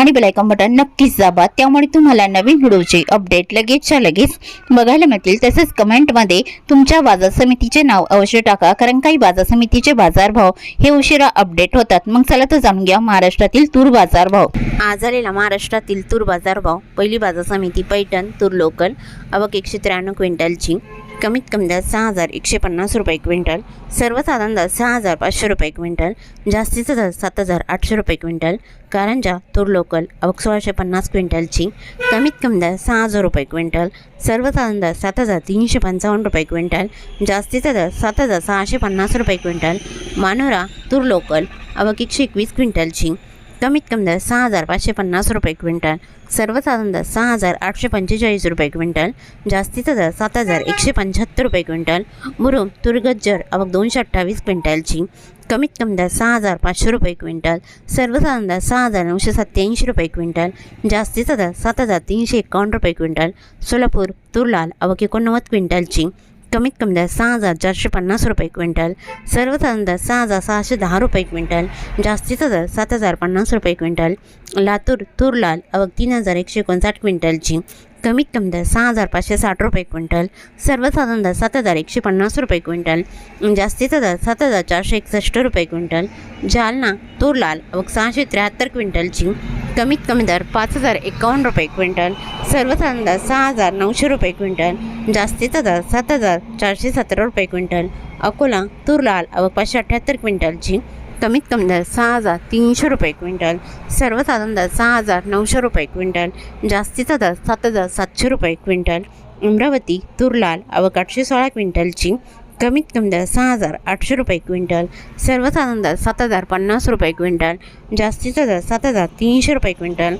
आणि bell icon button नक्कीच दाबा. त्यामुळे तुम्हाला नवीन व्हिडिओचे अपडेट लगेचच्या लगेच बघायला मिळतील. तसेच कमेंटमध्ये तुमच्या बाजार समितीचे नाव अवश्य टाका कारण काही बाजार समितीचे बाजारभाव हे उशिरा अपडेट होतात. मग चला तर जाणून घ्या महाराष्ट्रातील तूर बाजारभाव. आज आलेला महाराष्ट्रातील तूर बाजारभाव. पहिली बाजार समिती पैठण तूर लोकल अवक एकशे त्र्याण्णव क्विंटलची. कमीत कमी दर सहा हजार एकशे पन्नास रुपये क्विंटल. सर्वसाधारण दर सहा हजार पाचशे रुपये क्विंटल. जास्तीचा दर सात हजार आठशे रुपये क्विंटल. कारंजा तूर लोकल अवक सोळाशे पन्नास क्विंटलची कमीत कमी दर सहा हजार रुपये क्विंटल. सर्वसाधारण दर सात हजार तीनशे पंचावन्न रुपये क्विंटल. जास्तीचा दर सात हजार सहाशे पन्नास रुपये क्विंटल. मानोरा तूर लोकल अवक एकशे एकवीस क्विंटलची कमीत कमी दर सहा हजार पाचशे पन्नास रुपये क्विंटल. सर्वसाधारण दर सहा हजार आठशे पंचेचाळीस रुपये क्विंटल जास्तीचा दर सात हजार एकशे पंच्याहत्तर रुपये क्विंटल मुरुम तुरगज्जर अवघ दोनशे अठ्ठावीस क्विंटलची कमीत कमी दर सहा हजार पाचशे रुपये क्विंटल सर्वसाधारण दर सहा हजार नऊशे सत्त्याऐंशी रुपये क्विंटल जास्तीचा दर सात हजार तीनशे एकावन्न रुपये क्विंटल सोलापूर तुरलाल अवक एकोणनव्वद क्विंटलची कमीत कमी दर सहा हजार चारशे पन्नास रुपये क्विंटल सर्वसाधारण दर सहा हजार सहाशे दहा रुपये क्विंटल जास्तीचा दर सात हजार पन्नास रुपये क्विंटल लातूर तुरलाल अवघ तीन हजार एकशे एकोणसाठ क्विंटलची कमीत कमी दर सहा हजार पाचशे साठ रुपये क्विंटल सर्वसाधारण दर सात हजार एकशे पन्नास रुपये क्विंटल जास्तीचा दर सात हजार चारशे एकसष्ट रुपये क्विंटल जालना तुरलाल अवघ सहाशे त्र्याहत्तर क्विंटलची कमीत कमी दर पाच हजार एकावन्न रुपये क्विंटल सर्वसाधारण दर सहा हजार नऊशे रुपये क्विंटल जास्तीचा दर सात हजार चारशे सतरा रुपये क्विंटल अकोला तुरलाल अवक पाचशे अठ्ठ्याहत्तर क्विंटलची कमीत कमी दर सहा हजार तीनशे रुपये क्विंटल सर्वसाधारण दर सहा हजार नऊशे रुपये क्विंटल जास्तीचा दर सात हजार सातशे रुपये क्विंटल अमरावती तुरलाल अवक आठशे सोळा क्विंटलची कमीत कमी दर सहा हजार आठशे रुपये क्विंटल सर्वसाधारण दर सात हजार पन्नास रुपये क्विंटल जास्तीचा दर सात हजार तीनशे रुपये क्विंटल.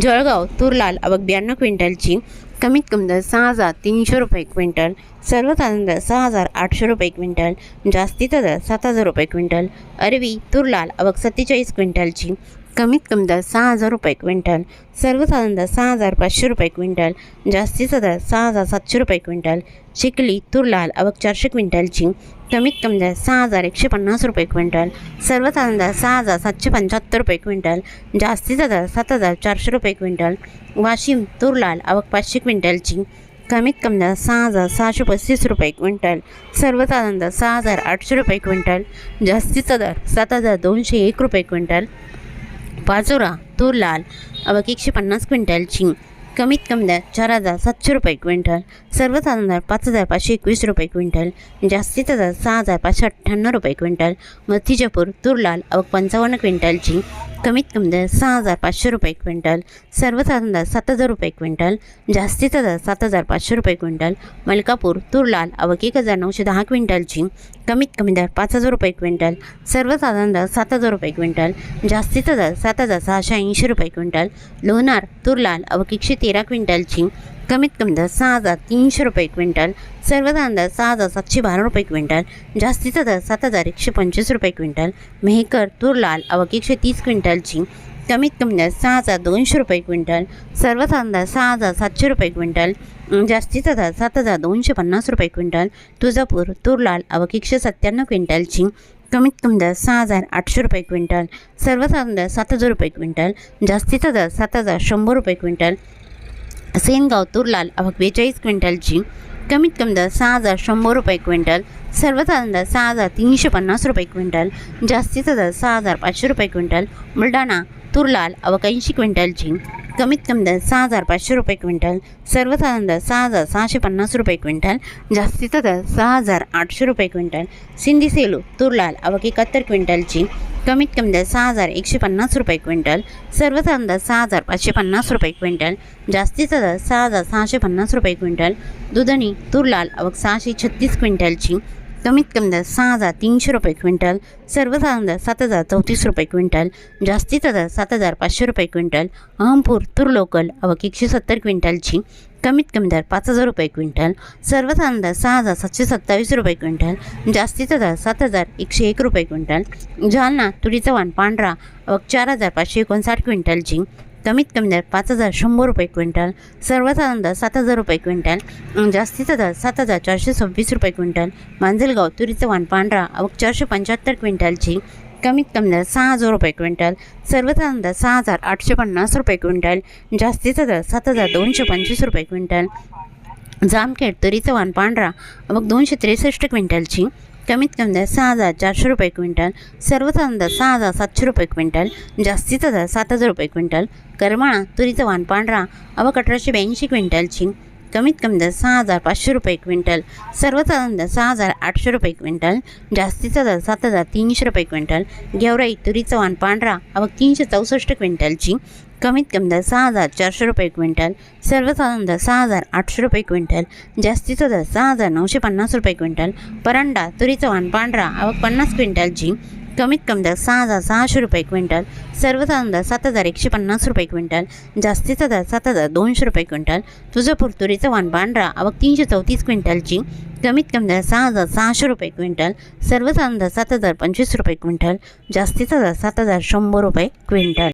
जळगाव तुरलाल अवक ब्याण्णव क्विंटलची कमीत कमी दर सहा हजार तीनशे रुपये क्विंटल सर्वसाधारण दर सहा हजार आठशे रुपये क्विंटल जास्तीचा दर सात हजार रुपये क्विंटल. अरवी तुरलाल अवक सत्तेचाळीस क्विंटलची कमीत कमी दर सहा हजार रुपये क्विंटल. सर्वसाधारण दर सहा हजार पाचशे रुपये क्विंटल. जास्तीचा दर सहा हजार सातशे रुपये क्विंटल. चिखली तुरलाल अवक चारशे क्विंटलची कमीत कमी दर सहा हजार एकशे पन्नास रुपये क्विंटल. सर्वसाधारण दर सहा हजार सातशे पंच्याहत्तर रुपये क्विंटल. जास्तीचा दर सात हजार चारशे रुपये क्विंटल. वाशिम तुरलाल अवक पाचशे क्विंटलची कमीत कमी दर सहा हजार सहाशे पस्तीस रुपये क्विंटल. सर्वसाधारण दर सहा हजार आठशे रुपये क्विंटल. जास्तीचा दर सात हजार दोनशे एक रुपये क्विंटल. पाचोरा तुरलाल अवक एकशे पन्नास क्विंटलची कमीत कमी दर चार हजार सातशे रुपये क्विंटल. सर्वसाधारण दर पाच हजार पाचशे एकवीस रुपये क्विंटल. जास्तीचा दर सहा हजार पाचशे अठ्ठ्याण्णव रुपये क्विंटल. मथिजापूर तूर लाल अवक पंचावन्न क्विंटलची कमीत कमी दर सहा हजार पाचशे रुपये क्विंटल सर्वसाधारण दर सात हजार रुपये क्विंटल जास्तीचा दर सात हजार पाचशे रुपये क्विंटल मलकापूर तुरलाल अवक एक हजार नऊशे दहा क्विंटलची कमीत कमी दर पाच हजार रुपये क्विंटल सर्वसाधारण दर सात हजार रुपये क्विंटल जास्तीचा दर सात हजार सहाशे ऐंशी रुपये क्विंटल लोणार तुरलाल अवक एकशे तेरा क्विंटलची कमीत कमी दर सहा हजार तीनशे रुपये क्विंटल सर्वसाधारण दर सहा हजार सातशे बारा रुपये क्विंटल जास्तीचा दर सात हजार एकशे पंचवीस रुपये क्विंटल मेहकर तुरलाल अवक एकशे तीस क्विंटलची कमीत कमी दर सहा हजार दोनशे रुपये क्विंटल सर्वसाधारण दर सहा हजार सातशे रुपये क्विंटल जास्तीचा दर सात हजार दोनशे पन्नास रुपये क्विंटल तुळजापूर तुरलाल अवक एकशे सत्त्याण्णव क्विंटलची कमीत कमी दर सहा हजार आठशे रुपये क्विंटल सर्वसाधारण दर सात हजार रुपये क्विंटल जास्तीचा दर सात हजार शंभर रुपये क्विंटल सेनगाव तुरलाल अवक बेचाळीस क्विंटलची कमीत कमी दर सहा हजार शंभर रुपये क्विंटल सर्वसाधारण दर सहा हजार तीनशे पन्नास रुपये क्विंटल जास्तीचा दर सहा हजार पाचशे रुपये क्विंटल बुलढाणा तुरलाल अवक ऐंशी क्विंटलची कमीत कमी दर सहा हजार पाचशे रुपये क्विंटल सर्वसाधारण दर सहा हजार सहाशे पन्नास रुपये क्विंटल जास्तीचा दर सहा हजार आठशे रुपये क्विंटल सिंधी सेलू तुरलाल अवघ एकाहत्तर क्विंटलची कमीत कमी दर सहा हजार एकशे पन्नास रुपये क्विंटल सर्वसाधारण दर सहा हजार पाचशे पन्नास रुपये क्विंटल जास्तीचा दर सहा हजार सहाशे पन्नास रुपये क्विंटल दुधणी तुरलाल अवक सहाशे छत्तीस क्विंटलची कमीत कमी दर सहा हजार तीनशे रुपये क्विंटल सर्वसाधारण दर सात हजार चौतीस रुपये क्विंटल जास्तीचा दर सात हजार पाचशे रुपये क्विंटल अहमपूर तूर लोकल अवक एकशे सत्तर क्विंटलची कमीत कमी दर पाच हजार रुपये क्विंटल सर्वसाधारण दर सहा हजार सातशे सत्तावीस रुपये क्विंटल जास्तीचा दर सात हजार एकशे एक रुपये क्विंटल जालना तुरीचा वाण पांढरा अवक चार हजार पाचशे एकोणसाठ क्विंटलची कमीत कमी दर पाच हजार शंभर रुपये क्विंटल सर्वसाधारण दर सात हजार रुपये क्विंटल जास्तीचा दर सात हजार चारशे सव्वीस रुपये क्विंटल मांजलगाव तुरीचं वाण पांढरा अवघ चारशे पंच्याहत्तर क्विंटलची कमीत कमी दर सहा हजार रुपये क्विंटल सर्वसाधारण दर सहा हजार आठशे पन्नास रुपये क्विंटल जास्तीचा दर सात हजार दोनशे पंचवीस रुपये क्विंटल जामखेड तुरीचं वाण पांढरा अवघ दोनशे त्रेसष्ट क्विंटलची कमीत कमी दर सहा हजार चारशे रुपये क्विंटल सर्वसाधारण दर सहा हजार सातशे रुपये क्विंटल जास्तीचा दर सात हजार रुपये क्विंटल करमाळा तुरीचं वाण पांढरा अवक अठराशे ब्याऐंशी क्विंटलची कमीत कमी दर सहा हजार पाचशे रुपये क्विंटल सर्वसाधारण दर सहा हजार आठशे रुपये क्विंटल जास्तीचा दर सात हजार तीनशे रुपये क्विंटल गेवराई तुरीचं वाण पांढरा अवक तीनशे चौसष्ट क्विंटलची कमीत कमी दर सहा हजार चारशे रुपये क्विंटल सर्वसाधारण दर सहा हजार आठशे रुपये क्विंटल जास्तीचा दर सहा हजार नऊशे पन्नास रुपये क्विंटल परांडा तुरीचं वाण पांढरा आवक पन्नास क्विंटलची कमीत कमी दर सहा हजार सहाशे रुपये क्विंटल सर्वसाधारण दर सात हजार एकशे पन्नास रुपये क्विंटल जास्तीचा दर सात हजार दोनशे रुपये क्विंटल तुळजापूर तुरीचं वाण पांढरा आवक तीनशे चौतीस क्विंटलची कमीत कमी दर सहा हजार सहाशे रुपये क्विंटल सर्वसाधारण दर सात हजार पंचवीस रुपये क्विंटल जास्तीचा दर सात हजार शंभर रुपये क्विंटल.